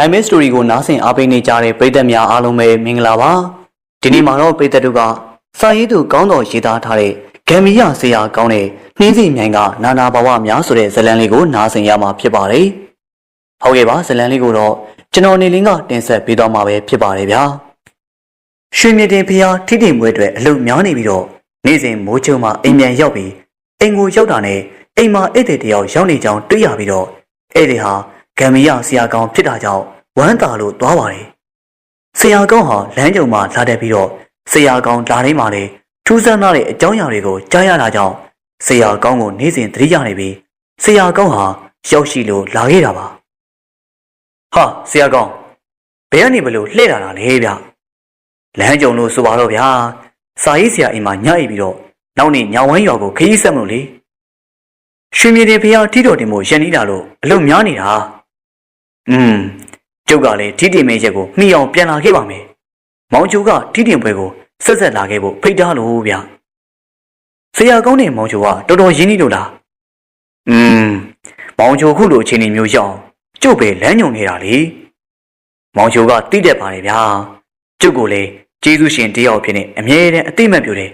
နိုင်မဲစတိုရီကိုနားဆင်အားပေးနေကြတဲ့ပရိသတ်များအားလုံးပဲမင်္ဂလာပါဒီနေ့မှာတော့ပရိသတ်တို့ကစာရေးသူကောင်းတော်ရေးသားထားတဲ့ဂမ်ဘီယာဆရာကောင်းတဲ့နှင်းစီမြိုင်ကနာနာဘဝများဆိုတဲ့ဇာတ်လမ်းလေးကိုနားဆင်ရမှာဖြစ်ပါတယ်ဟုတ်ကဲ့ပါဇာတ်လမ်းလေးကိုတော့ကျွန်တော်နေလင်းကတင်ဆက်ပေးသွားမှာပဲဖြစ်ပါတယ်ဗျာရွှေမြတင်ဖျားထိတိမွေးတွေအလုများနေပြီးတော့နေ့စဉ်မိုးချုံမှာအိမ်ပြန်ရောက်ပြီးအိမ်ကိုရောက်တာနဲ့အိမ်မှာဧည့်သည်တယောက်ရောက်နေကြောင်းတွေ့ရပြီးတော့ဧည့်သည်ဟာ ဂမ်ဘီယာဆရာကောင်းဖြစ်တာကြောင့်ဝမ်းသာလို့သွားပါတယ်ဆရာကောင်းဟာလမ်းကြုံမှာလာတက်ပြီးတော့ဆရာကောင်းလာတိုင်းမှာလေထူးဆန်းလာတဲ့အကြောင်းအရာတွေကိုကြားရတာကြောင့်ဆရာကောင်းကိုနေ့စဉ်သတိရနေပြီးဆရာကောင်းဟာရောက်ရှိလို့လာခဲ့တာပါဟာဆရာကောင်းဘယ်ကနေဘလို့လှည့်လာတာလဲဗျလမ်းကြုံလို့ဆိုပါတော့ဗျာစာရေးဆရာအိမ်မှာညအိပ်ပြီးတော့နောက်နေ့ညဝိုင်းရွာကိုခရီးဆက်မလို့လေရွှေမြေတင်ဖျားထီတော်တင်မို့ရန်နီးလာလို့အလုံများနေတာ อืมကျုပ်ကလည်းထီတင်မဲရက်ကိုမှီအောင်ပြန်လာခဲ့ပါမယ်မောင်ချိုကထီတင်ပွဲကိုဆက်ဆက်လာခဲ့ဖို့ဖိတ်ထားလို့ဗျဆရာကောင်းတဲ့မောင်ချိုကတော်တော်ရင်းနှီးလို့လားอืมမောင်ချိုခုလိုအခြေအနေမျိုးရောက်အောင်ကျုပ်ပဲလမ်းညွန်နေတာလေမောင်ချိုကတိတက်ပါတယ်ဗျာကျုပ်ကိုလည်းကျေးဇူးရှင်တယောက်ဖြစ်နေအမြဲတမ်းအသိမှတ်ပြုတယ်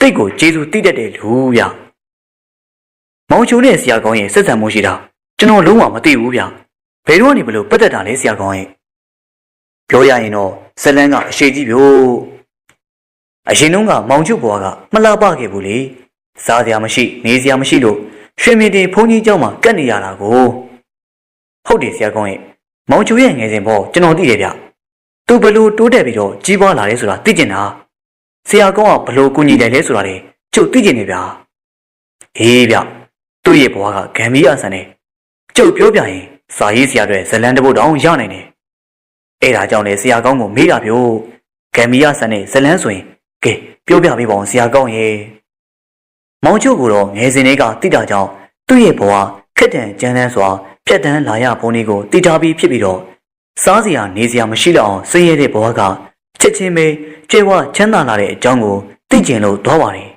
တိတ်ကိုကျေးဇူးတိတက်တယ်လူဗျမောင်ချိုနဲ့ဆရာကောင်းရဲ့ဆက်ဆံမှုရှိတာကျွန်တော်လုံးဝမသိဘူးဗျ ဘယ်တော့ကနေဘလို့ပတ်သက်တာလဲဆရာကောင်းရဲ့ပြောရရင်တော့ဇလန်းကအရှိကြီးပြို့အရင်တုန်းကမောင်ချိုဘွားကမလာပခဲ့ဘူးလေစားစရာမရှိနေစရာမရှိလို့ရွှေမြတင်ဘုန်းကြီးเจ้าမှာကတ်နေရတာကိုဟုတ်တယ်ဆရာကောင်းရဲ့မောင်ချိုရဲ့ငယ်စဉ်ဘောကျွန်တော်သိတယ်ဗျသူဘလို့တိုးတက်ပြီးတော့ကြီးပွားလာတယ်ဆိုတာသိကျင်တာဆရာကောင်းကဘလို့ကူညီတယ်လဲဆိုတာလေကျုပ်သိကျင်နေဗျာအေးဗျသူ့ရဲ့ဘွားကဂမ်ဘီယာဆန်နဲ့ကျုပ်ပြောပြရင် စာရေးဆရာတွေဇလန်တပုတ်တောင်ရနိုင်တယ်အဲ့ဒါကြောင့်လေဆရာကောင်းကိုမေးတာပြို့ဂမ်ဘီယာဆန်နဲ့ဇလန်ဆိုရင်ကဲပြောပြပေးပါအောင်ဆရာကောင်းရေမောင်ချုပ်ကတော့ငယ်စဉ်လေးကတိတာကြောင့်သူ့ရဲ့ဘဝခက်တန်ကြမ်းတမ်းစွာဖြတ်တန်းလာရဘုန်းလေးကိုတိတာပြီးဖြစ်ပြီးတော့စားစရာနေစရာမရှိတော့အောင်ဆင်းရဲတဲ့ဘဝကချက်ချင်းပဲကျေဝချမ်းသာလာတဲ့အကြောင်းကိုသိကျင်လို့သွားပါတယ်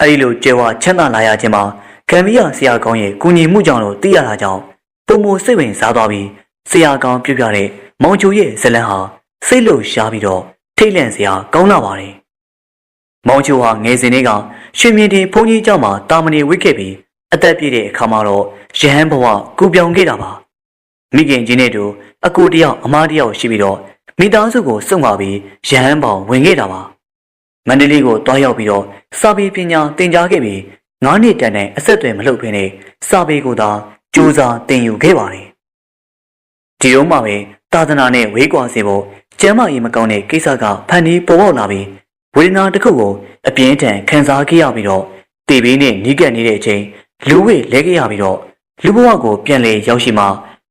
အဲဒီလိုကျေဝချမ်းသာလာရခြင်းမှာကံမီယာဆရာကောင်းရဲ့ကူညီမှုကြောင့်လို့သိရတာကြောင့် ပုံမစိတ်ဝင်စားသွားပြီးဆရာကောင်ပြုတ်ပြတဲ့မောင်ချိုရဲ့ဇလန်းဟာစိတ်လုံရှားပြီးတော့ထိတ်လန့်စရာကောင်းလာပါတယ်။မောင်ချိုဟာငယ်စဉ်လေးကရွှေမြင်တင်ဘုန်းကြီးကျောင်းမှာတာမဏေဝိခဲ့ပြီးအသက်ပြည့်တဲ့အခါမှာတော့ရဟန်းဘဝကူပြောင်ခဲ့တာပါ။မိခင်ချင်းနဲ့တူအကူတယောက်အမားတယောက်ရှိပြီးတော့မိသားစုကိုစုံပါပြီးရဟန်းပေါင်ဝင်ခဲ့တာပါ။မန္တလေးကိုတွားရောက်ပြီးတော့စာပေပညာသင်ကြားခဲ့ပြီးငါးနှစ်တန်တဲ့အဆက်အသွယ်မလုပ်ဘဲနဲ့စာပေကိုသာ စူးစမ်းသင်ယူခဲ့ပါတယ်။ဒီတော့မှပဲသာသနာနဲ့ဝေးကွာစေဖို့ကျမ်းမာရေးမကောင်းတဲ့ကိစ္စကဖန်တီးပေါ်ပေါက်လာပြီးဝေဒနာတစ်ခုကိုအပြင်းထန်ခံစားခဲ့ရပြီးတော့တေဘေးနဲ့နီးကပ်နေတဲ့အချိန်လူဝိလဲခဲ့ရပြီးတော့လူဘဝကိုပြန်လေရောက်ရှိမှ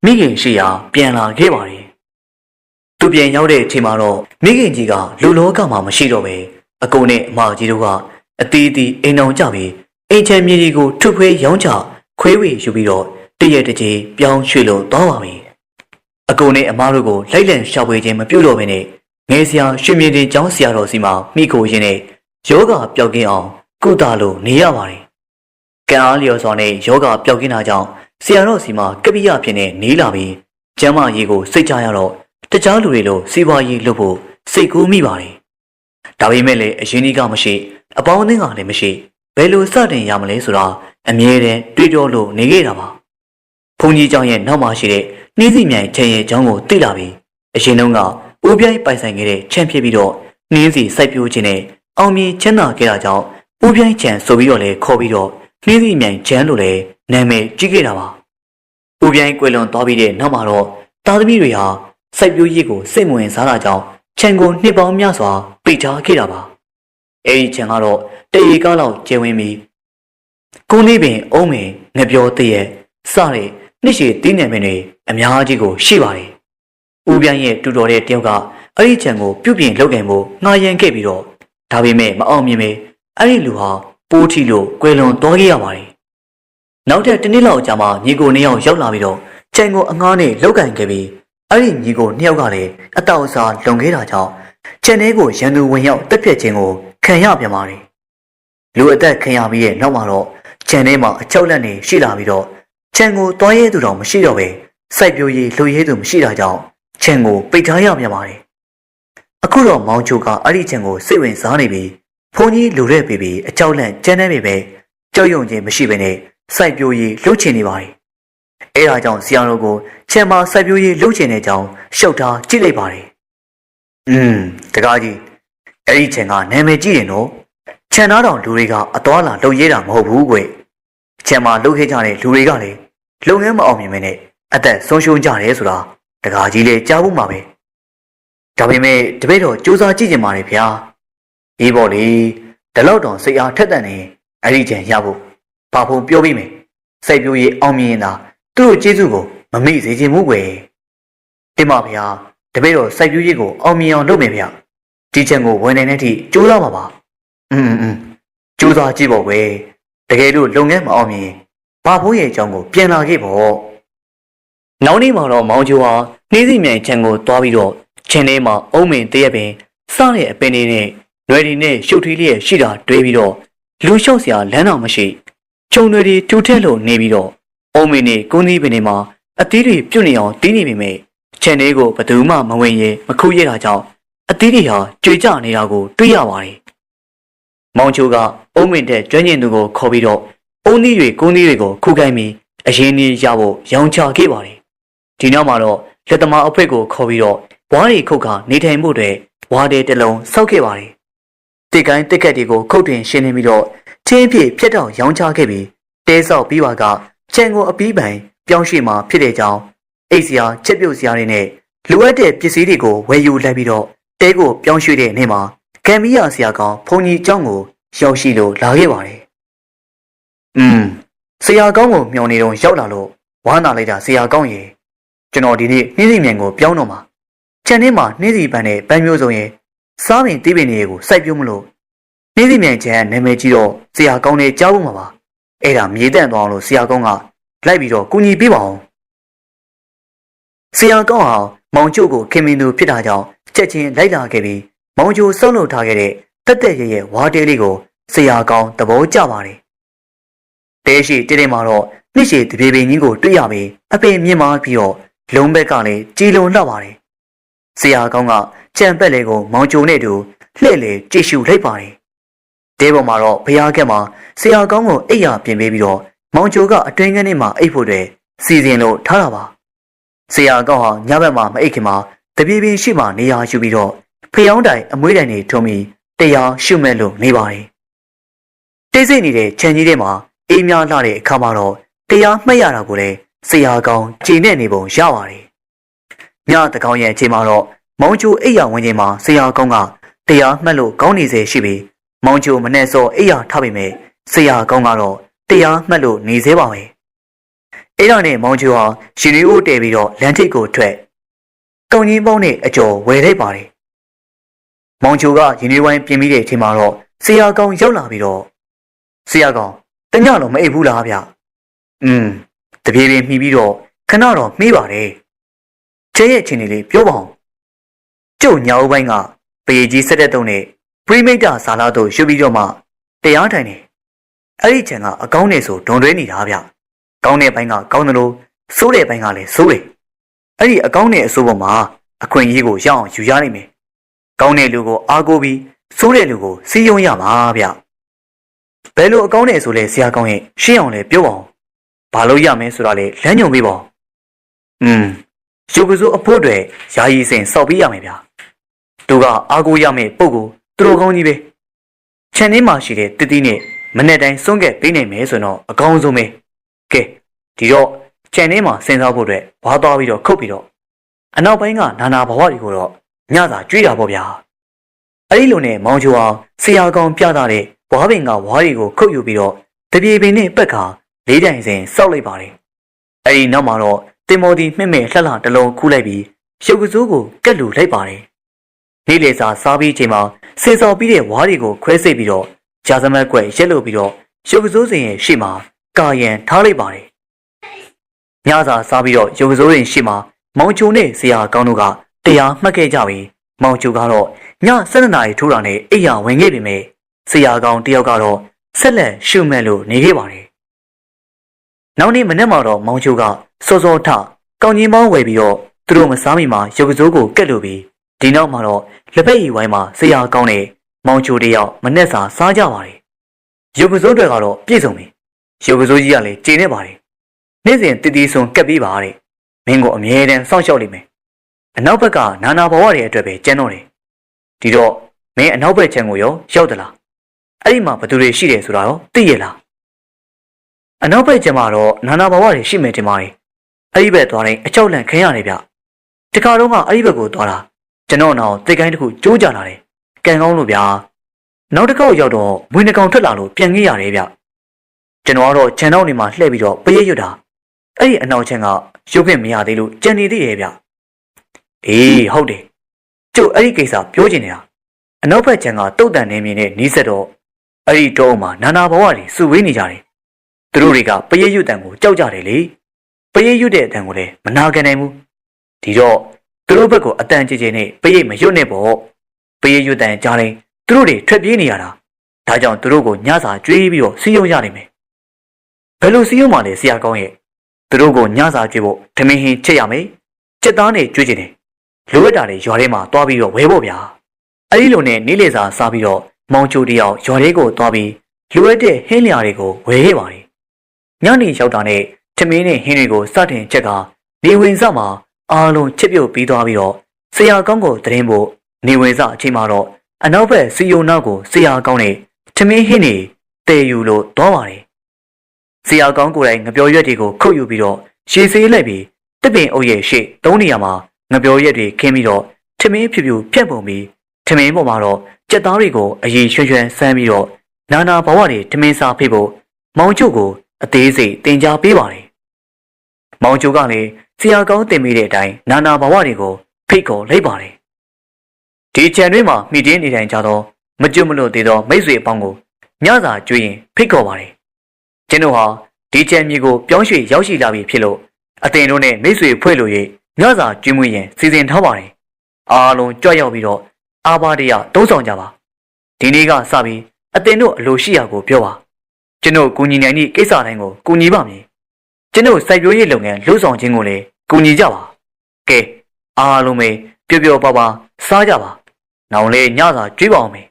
မိခင်ရှိရာပြန်လာခဲ့ပါတယ်။သူပြန်ရောက်တဲ့အချိန်မှာတော့မိခင်ကြီးကလူလောကမှာမရှိတော့ပဲအကိုနဲ့အမကြီးတို့ကအတီးတီအိမ်အောင်ကြပြီးအိမ်ချမ်းမြေကြီးကိုထုခွဲရောင်းချခွဲဝေယူပြီးတော့ တရက်တကြီးပြောင်းရွှေ့လို့သွားပါပြီ။အကိုနဲ့အမတို့ကိုလိုက်လံရှာဖွေခြင်းမပြုတော့ဘဲနဲ့ငယ်ဆရာရွှေမြေတင်ကျောင်းဆရာတော်စီမှာမိကိုရင်းနဲ့ယောဂပျောက်ကင်းအောင်ကုသလို့နေရပါတယ်။ကံအားလျော်စွာနဲ့ယောဂပျောက်ကင်းတာကြောင့်ဆရာတော်စီမှာကပိယဖြစ်နေနေလာပြီးကျမ်းမာရေးကိုစိတ်ချရတော့တခြားလူတွေလိုစီးပွားရေးလုပ်ဖို့စိတ်ကူးမိပါတယ်။ဒါပေမဲ့လည်းအရင်ကြီးကမရှိအပေါင်းအသင်းကလည်းမရှိဘယ်လိုစတင်ရမလဲဆိုတာအမြဲတမ်းတွေးတောလို့နေခဲ့တာပါ။ ဘုန်းကြီးကျောင်းရဲ့နောက်မှာရှိတဲ့နှီးစီမြိုင်ချင်ရဲ့ကျောင်းကိုသိလာပြီးအရင်တုန်းကဦးပြိုင်ပိုင်ဆိုင်ခဲ့တဲ့ချန်ဖြစ်ပြီးတော့နှင်းစီစိုက်ပျိုးခြင်းနဲ့အောင်မြင်ချမ်းသာခဲ့တာကြောင့်ဦးပြိုင်ချန်ဆိုပြီးတော့လေခေါ်ပြီးတော့နှင်းစီမြိုင်ချမ်းလို့လည်းနာမည်ကြီးခဲ့တာပါ။ဦးပြိုင်ကွယ်လွန်သွားပြီးတဲ့နောက်မှာတော့သားသမီးတွေဟာစိုက်ပျိုးရေးကိုစိတ်မဝင်စားတာကြောင့်ချန်ကိုနှစ်ပေါင်းများစွာပိတ်ထားခဲ့တာပါ။အဲဒီချန်ကတော့တရေကားလောက်ကျဲဝင်ပြီးကုန်းလေးပင်အုံးပင်ငပြောတရက်စတဲ့ နှစ်ရှည်တင်းနယ်ပင်တွေအများကြီးကိုရှိပါတယ်။ဦးပြိုင်ရဲ့တူတော်တဲ့တယောက်ကအဲ့ဒီချံကိုပြုတ်ပြင်လောက်ကန်ဖို့ငှားရန်ခဲ့ပြီးတော့ဒါပေမဲ့မအောင်မြင်ပဲအဲ့ဒီလူဟာပိုးထီလို့ကွယ်လွန်သွားခဲ့ရပါတယ်။နောက်ထပ်တစ်နှစ်လောက်ကြာမှညီကိုနှစ်ယောက်ရောက်လာပြီးတော့ချံကိုအငှားနဲ့လောက်ကန်ခဲ့ပြီးအဲ့ဒီညီကိုနှစ်ယောက်ကလည်းအတောက်အစားလွန်ခဲ့တာကြောင့်ချံထဲကိုရန်သူဝင်ရောက်တက်ပြက်ခြင်းကိုခံရပြန်ပါတယ်။လူအသက်ခံရပြီးရဲ့နောက်မှာတော့ခြံထဲမှာအချုပ်လက်နေရှိလာပြီးတော့ ခြံကိုတွားရဲသူတော်မရှိတော့ပဲစိုက်ပျိုးရေးလူရဲသူမရှိတာကြောင့်ခြံကိုပိတ်ထားရပြန်ပါတယ်အခုတော့မောင်ချိုကအဲ့ဒီခြံကိုစိတ်ဝင်စားနေပြီးဘုန်းကြီးလူရဲပြီးပြီးအကြောက်လန့်ကြမ်းတမ်းပေပဲကြောက်ရွံ့ခြင်းမရှိဘဲနဲ့စိုက်ပျိုးရေးလှုပ်ချင်နေပါတယ်အဲဒါကြောင့်ဆရာတော်ကိုခြံမှာစိုက်ပျိုးရေးလှုပ်ချင်တဲ့အကြောင်းရှုပ်ထားကြည့်လိုက်ပါတယ်อืมတကားကြီးအဲ့ဒီခြံကနာမည်ကြီးတယ်နော်ခြံသားတော်လူတွေကအသွားလာလှုပ်ရဲတာမဟုတ်ဘူးကွခြံမှာလှုပ်ခဲကြတဲ့လူတွေကလည်း လုပ်ငန်းမအောင်မြင်မနဲ့အသက်ဆုံးရှုံးကြတယ်ဆိုတာတကားကြီးလည်းကြားဖို့မှာပဲဒါပေမဲ့တပည့်တော်စူးစမ်းကြည့်ကြပါလေဗျာအေးပေါ့လေဒီလောက်တောင်စိတ်အားထက်သန်နေအဲ့ဒီခြံရဖို့ဘာဖို့ပြောပြီးမယ်စိတ်ပြိုးရေးအောင်မြင်ရင်သာသူ့ရဲ့ကျေးဇူးကိုမမေ့စေချင်ဘူးကွယ်တင်ပါဗျာတပည့်တော်စိုက်ပြိုးရေးကိုအောင်မြင်အောင်လုပ်မယ်ဗျာဒီခြံကိုဝန်နိုင်တဲ့အထိကြိုးစားပါပါอืมอืมကြိုးစားကြည့်ပေါ့ကွယ်တကယ်လို့လုပ်ငန်းမအောင်မြင် ဘာဖို့ရဲ့အကြောင်းကိုပြန်လာခဲ့ပေါ့နောက်နေ့မှာတော့မောင်ချိုဟာနှင်းစီမြိုင်ခြံကိုတွားပြီးတော့ခြံထဲမှာအုံးမင်တရက်ပင်စတဲ့အပင်တွေနဲ့နွယ်ဒီနဲ့ရှုပ်ထီးလေးရှိတာတွေးပြီးတော့လူလျှောက်စရာလမ်းတော်မရှိခြုံတွေတွေတူထက်လို့နေပြီးတော့အုံးမင်နဲ့ကုန်းသီးပင်တွေမှာအသီးတွေပြုတ်နေအောင်တီးနေပေမဲ့ခြံထဲကိုဘယ်သူမှမဝင်ရဲမခုရဲတာကြောင့်အသီးတွေဟာကြွေကျနေတာကိုတွေ့ရပါတယ်မောင်ချိုကအုံးမင်တဲ့ကျွမ်းကျင်သူကိုခေါ်ပြီးတော့ အုံးသီးတွေကုန်းသီးတွေကိုခုခိုင်းပြီးအရင်ကြီးရဖို့ရောင်းချခဲ့ပါတယ်ဒီနောက်မှာတော့လက်သမားအဖွဲကိုခေါ်ပြီးတော့ဝါးရီခုတ်ကနေထိုင်မှုတွေဝါးတဲ့တစ်လုံးစောက်ခဲ့ပါတယ်တစ်ကိုင်းတစ်ကက်တွေကိုခုတ်တင်ရှင်းနေပြီးတော့ချင်းပြည့်ဖြတ်တော့ရောင်းချခဲ့ပြီးတဲဆောက်ပြီးပါကခြံကိုအပီးပိုင်ပြောင်းရွှေ့မှာဖြစ်တဲ့ကြောင်းအိတ်စရာချက်ပြုတ်စရာတွေနဲ့လိုအပ်တဲ့ပစ္စည်းတွေကိုဝယ်ယူလိုက်ပြီးတော့တဲကိုပြောင်းရွှေ့တဲ့နေ့မှာကံမီယာဆရာကောင်ဘုန်းကြီးเจ้าကိုရောက်ရှိလို့လာခဲ့ပါတယ်။ อืมဆရာကောင်းကိုမျှော်နေတော့ရောက်လာလို့ဝမ်းသာလိုက်တာဆရာကောင်းရေကျွန်တော်ဒီနေ့နှင်းစီမြန်ကိုပြောင်းတော့မှာခြံထဲမှာနှင်းစီပန်းနဲ့ပန်းမျိုးစုံရဲ့စားပင်တီးပင်တွေကိုစိုက်ပြုံးမလို့နှင်းစီမြန်ခြံနာမည်ကြီးတော့ဆရာကောင်းနဲ့ကြားဖို့မှာပါအဲ့ဒါမြေတန့်သွားအောင်လို့ဆရာကောင်းကလိုက်ပြီးတော့ကူညီပေးပါအောင်ဆရာကောင်းဟာမောင်ကျုပ်ကိုခင်မင်သူဖြစ်တာကြောင့်ချက်ချင်းလိုက်လာခဲ့ပြီးမောင်ကျိုစောင့်လုပ်ထားခဲ့တဲ့တက်တက်ရဲရဲဝါတဲလေးကိုဆရာကောင်းသဘောကျပါတယ် တဲရှိတဲတဲမှာတော့နှစ်ရှည်တပြေပင်ကြီးကိုတွေ့ရပြီးအပင်မြင့်မားပြီးတော့လုံးဘက်ကလည်းကြည်လုံလှပါတယ်ဆရာကောင်းကကြံပက်လေးကိုမောင်ကျိုနဲ့တူလှည့်လေကြည့်ရှုလိုက်ပါတယ်တဲပေါ်မှာတော့ဘုရားကက်မှာဆရာကောင်းကိုအိပ်ယာပြင်ပေးပြီးတော့မောင်ကျိုကအတွင်းကန်းထဲမှာအိပ်ဖို့တွေစီစဉ်လို့ထားတာပါဆရာကောင်းဟာညဘက်မှာမအိပ်ခင်မှာတပြေပင်ရှိမှနေရာယူပြီးတော့ဖျောင်းတိုင်အမွေးတိုင်တွေထုံးပြီးတရားရှုမဲ့လို့နေပါတယ်တိတ်ဆိတ်နေတဲ့ခြံကြီးထဲမှာ အေးများလှတဲ့အခါမှာတော့တရားမှတ်ရတာကိုလည်းဆရာကောင်းကြည်နဲ့နေပုံရပါတယ်ညတကောင်ရဲ့အချိန်မှာတော့မောင်ကျိုအိယာဝင်ချိန်မှာဆရာကောင်းကတရားမှတ်လို့ကောင်းနေစေရှိပြီးမောင်ကျိုမနဲ့စောအိယာထားပေမဲ့ဆရာကောင်းကတော့တရားမှတ်လို့နေသေးပါပဲအဲ့ဒါနဲ့မောင်ကျိုဟာရှင်ရီအိုးတဲပြီးတော့လမ်းထိပ်ကိုထွက်ကောင်းကြီးပေါင်းနဲ့အကျော်ဝယ်လိုက်ပါတယ်။မောင်ချိုကရင်သွေးဝိုင်းပြင်ပြီးတဲ့အချိန်မှာတော့ဆရာကောင်ရောက်လာပြီးတော့ဆရာကောင် တညလုံးမအိပ်ဘူးလားဗျ။อืมတပြေးပြေးမှီပြီးတော့ခဏတော့မှီးပါတယ်။ချဲရဲ့အချိန်လေးပြောပါအောင်။ကျုပ်ညာဦးပိုင်းကပေကြီးဆက်တဲ့တုံးနဲ့ပရိမိတ်တာဇာလာတို့ရွှေပြီးတော့မှတရားထိုင်နေ။အဲ့ဒီချံကအကောင်းနေဆိုဒုံတွဲနေတာဗျ။ကောင်းတဲ့ဘိုင်းကကောင်းတယ်လို့စိုးတဲ့ဘိုင်းကလည်းစိုးတယ်။အဲ့ဒီအကောင်းတဲ့အဆိုးပေါ်မှာအခွင့်အရေးကိုရအောင်ယူရနိုင်မယ်။ကောင်းတဲ့လူကိုအားကိုးပြီးဆိုးတဲ့လူကိုစီးယုံရမှာဗျ။ ဘယ်လိုအကောင်းတဲ့ဆိုလဲဆရာကောင်းရဲ့ရှင်းအောင်လဲပြောပါအောင်။ဘာလို့ရမလဲဆိုတာလေလမ်းညွှန်ပေးပါဦး။อืมရုပ်ကစိုးအဖို့တွေယာယီစင်စောက်ပေးရမယ်ဗျာ။သူကအားကိုးရမယ့်ပုံကိုသူတော်ကောင်းကြီးပဲ။ခြံထဲမှာရှိတဲ့တတိနဲ့မနေ့တိုင်းစွန့်ကဲပေးနိုင်မယ်ဆိုတော့အကောင်းဆုံးပဲ။ကဲဒီတော့ခြံထဲမှာစဉ်းစားဖို့အတွက်ဝါသွားပြီးတော့ခုတ်ပြီးတော့အနောက်ပိုင်းကနာနာဘဝတွေကိုတော့ညသာကြွေးတာပေါ့ဗျာအဲ့ဒီလိုနဲ့မောင်ချိုအောင်ဆရာကောင်ပြတာတဲ့ ဝါပင်ကဝါးတွေကိုခုတ်ယူပြီးတော့တပြေပင်နဲ့ပက်ကလေးတိုင်စင်စောက်လိုက်ပါတယ်အဲ့ဒီနောက်မှာတော့တင်မော်ဒီမှင့်မဲ့လှလှတလုံးခူးလိုက်ပြီးရုပ်ကစိုးကိုကက်လူလိုက်ပါတယ်နေ့လေစာစားပြီးချိန်မှာစင်စော်ပြီးတဲ့ဝါးတွေကိုခွဲစိတ်ပြီးတော့ဂျာစမတ်ကွက်ရက်လို့ပြီးတော့ရုပ်ကစိုးစင်ရဲ့ရှေ့မှာကာယံထားလိုက်ပါတယ်ညစာစားပြီးတော့ရုပ်ကစိုးရင်ရှေ့မှာမောင်ချိုနဲ့ဆရာကောင်းတို့ကတရားမှတ်ခဲ့ကြပြီးမောင်ချိုကတော့ည7နာရီထိုးတာနဲ့အိယာဝင်ခဲ့ပြီမဲ့ ဆရာကောင်းတယောက်ကတော့ဆက်လက်ရှုမှတ်လို့နေခဲ့ပါတယ်။နောက်နေ့မနေ့မှာတော့မောင်ချိုကစောစောထကောင်းကြီးမောင်းဝယ်ပြီးတော့သူတို့မစားမီမှာရုပ်ကစိုးကိုကက်လို့ပြီးဒီနောက်မှာတော့လက်ဖက်ရည်ဝိုင်းမှာဆရာကောင်းတဲ့မောင်ချိုတယောက်မနဲ့စာစားကြပါတယ်ရုပ်ကစိုးတွေကတော့ပြည့်စုံပြီရုပ်ကစိုးကြီးကလည်းကျင်းနေပါတယ်နေ့စဉ်တည်တည်ဆွန်ကက်ပြီးပါတဲ့မင်းကိုအမြဲတမ်းစောင့်ရှောက်လိမ့်မယ်အနောက်ဘက်ကနာနာဘဝတွေအတွက်ပဲကျန်းတော့တယ်ဒီတော့မင်းအနောက်ဘက်ခြမ်းကိုရောရောက်သလား အဲ့ဒီမှာဘယ်သူတွေရှိတယ်ဆိုတာရောသိရလားအနောက်ဘက်ခြမ်းမှာတော့နာနာဘဝတွေရှိမယ်ထင်ပါတယ်အဲ့ဒီဘက်သွားတိုင်းအကြောက်လန့်ခင်းရတယ်ဗျတခါတော့ကအဲ့ဒီဘက်ကိုသွားတာကျွန်တော်နောက်တိတ်ကိုင်းတစ်ခုကျိုးကြလာတယ်ကံကောင်းလို့ဗျာနောက်တစ်ခေါက်ရောက်တော့မွေးနှကောင်ထွက်လာလို့ပြန်ခဲ့ရတယ်ဗျကျွန်တော်ကတော့ခြံတော့နေမှာလှည့်ပြီးတော့ပရိတ်ရွတ်တာအဲ့ဒီအနောက်ခြမ်းကရုပ်ခွင့်မရသေးလို့ကြံနေသေးတယ်ဗျအေးဟုတ်တယ်ကျုပ်အဲ့ဒီကိစ္စပြောချင်နေတာအနောက်ဘက်ခြမ်းကတုတ်တန်နေမြင်နဲ့နီးစက်တော့ အဲ့ဒီတော့မှနာနာဘဝတွေစုဝေးနေကြတယ်သူတို့တွေကပရိတ်ရွတ်တန်ကိုကြောက်ကြတယ်လေပရိတ်ရွတ်တဲ့အတန်ကိုလည်းမနာခံနိုင်ဘူးဒီတော့သူတို့ဘက်ကိုအတန်ကြည်ကြည်နဲ့ပရိတ်မရွတ်နဲ့ပေါ့ပရိတ်ရွတ်တန်ကြားရင်သူတို့တွေထွက်ပြေးနေရတာဒါကြောင့်သူတို့ကိုညစာကျွေးပြီးတော့စီးရုံရနိုင်မယ်ဘယ်လိုစီးရုံမှလဲဆရာကောင်းရဲ့သူတို့ကိုညစာကျွေးဖို့ဓမင်းဟင်းချက်ရမယ်ချက်သားနဲ့ကျွေးချင်တယ်လိုအပ်တာတွေရွာထဲမှာတွားပြီးတော့ဝဲဖို့ဗျာအဲ့ဒီလိုနဲ့နေ့လေစာစားပြီးတော့ မောင်ချိုတယောက်ရွာထဲကိုတွားပြီးလိုအပ်တဲ့ဟင်းလျာတွေကိုဝယ်ခဲ့ပါတယ်ညနေရောက်တာနဲ့ထမင်းနဲ့ဟင်းတွေကိုစတင်ချက်ကနေဝင်စမှာအားလုံးချစ်ပြုတ်ပြီးသွားပြီးတော့ဆရာကောင်းကိုတရင်ဖို့နေဝင်စအချိန်မှာတော့အနောက်ဘက်စီယုံနောက်ကိုဆရာကောင်းနဲ့ထမင်းဟင်းတွေတည်ယူလို့သွားပါတယ်ဆရာကောင်းကိုယ်တိုင်ငပြောရွက်တွေကိုခုတ်ယူပြီးတော့ရှည်စေးလိုက်ပြီးတစ်ပင်အုပ်ရဲ့ရှေ့သုံးနေရာမှာငပြောရက်တွေခင်းပြီးတော့ထမင်းဖြူဖြူဖြတ်ပုံပြီးထမင်းပေါ်မှာတော့ ကြက်သားတွေကိုအရင်ရွှွှွှဆန်းပြီးတော့နာနာဘဝတွေထမင်းစားဖိဖို့မောင်ချုပ်ကိုအသေးစိတ်တင် जा ပေးပါတယ်။မောင်ချုပ်ကလည်းဆရာကောင်းတင်မိတဲ့အတိုင်းနာနာဘဝတွေကိုဖိတ်ခေါ်လိုက်ပါတယ်။ဒီခြံတွင်းမှာမိတင်းနေတိုင်းကြတော့မကျွတ်မလို့သေးသောမိတ်ဆွေအပေါင်းကိုညစာကျွေးရင်ဖိတ်ခေါ်ပါတယ်။ကျွန်တော်ဟာဒီခြံမြေကိုပြောင်းရွှေ့ရောက်ရှိလာပြီဖြစ်လို့အတင်တို့နဲ့မိတ်ဆွေဖွဲ့လို့၍ညစာကျွေးမွေးရင်စီစဉ်ထားပါတယ်။အားလုံးကြွရောက်ပြီးတော့ အာဘာတရတုံးဆောင်ကြပါ။ဒီနေ့ကစပြီးအတင်တို့အလိုရှိရာကိုပြောပါ။ကျွန်တော်ကူညီနိုင်သည့်ကိစ္စတိုင်းကိုကူညီပါမယ်။ကျွန်တော်စိုက်ပျိုးရေးလုပ်ငန်းလှုပ်ဆောင်ခြင်းကိုလည်းကူညီကြပါ။ကဲအားလုံးပဲပျော်ပျော်ပါပါစားကြပါ။နောင်လေညစာကျွေးပါအောင်မယ်